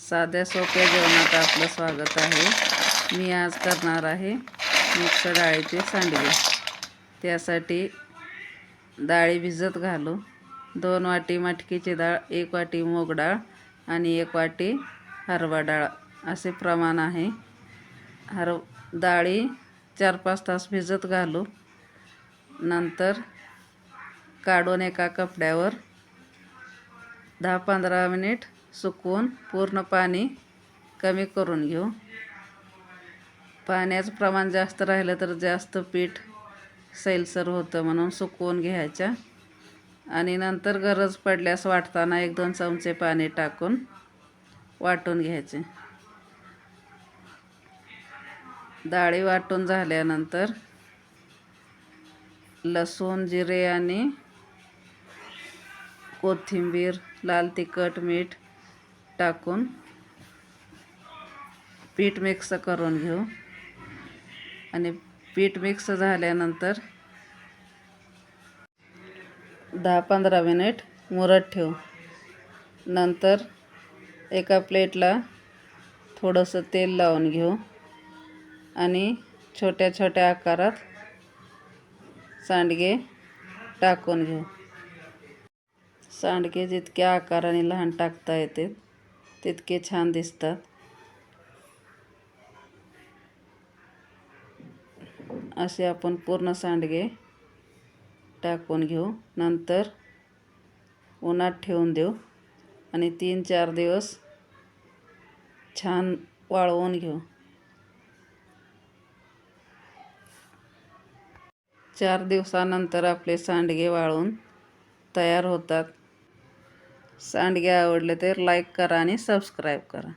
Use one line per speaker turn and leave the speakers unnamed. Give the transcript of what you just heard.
साध्या सोप्या जेवणात आपलं स्वागत आहे. मी आज करणार आहे मिक्स डाळीचे सांडगे. त्यासाठी डाळी भिजत घालू. दोन वाटी मटकीची डाळ एक वाटी मूग डाळ आणि एक वाटी हरवा डाळ. असे प्रमाण आहे. हर डाळी चार पाच तास भिजत घालू. नंतर काढून एका कपड्यावर दहा पंधरा मिनिट सुकवून पूर्ण पाणी कमी करून घेऊ. पाण्याचं प्रमाण जास्त राहिलं तर जास्त पीठ सैलसर होतं म्हणून सुकवून घ्यायच्या. आणि नंतर गरज पडल्यास वाटताना एक दोन चमचे पाणी टाकून वाटून घ्यायचे. डाळी वाटून झाल्यानंतर लसूण जिरे आणि कोथिंबीर लाल तिखट मीठ टाकून पीठ मिक्स करून घेऊ. आणि पीठ मिक्स झाल्यानंतर दहा पंधरा मिनिट मुरत ठेवू. नंतर एका प्लेटला थोडंसं तेल लावून घेऊ. आणि छोट्या छोट्या आकारात सांडगे टाकून घेऊ. सांडगे जितक्या आकाराने लहान टाकता येते तितके छान दिसतात. असे आपण पूर्ण सांडगे टाकून घेऊ. नंतर उन्हात ठेवून देऊ. आणि तीन चार दिवस छान वाळवून घेऊ. चार दिवसानंतर आपले सांडगे वाळून तयार होतात. सांडगे आवडले तर लाईक करा आणि सबस्क्राईब करा.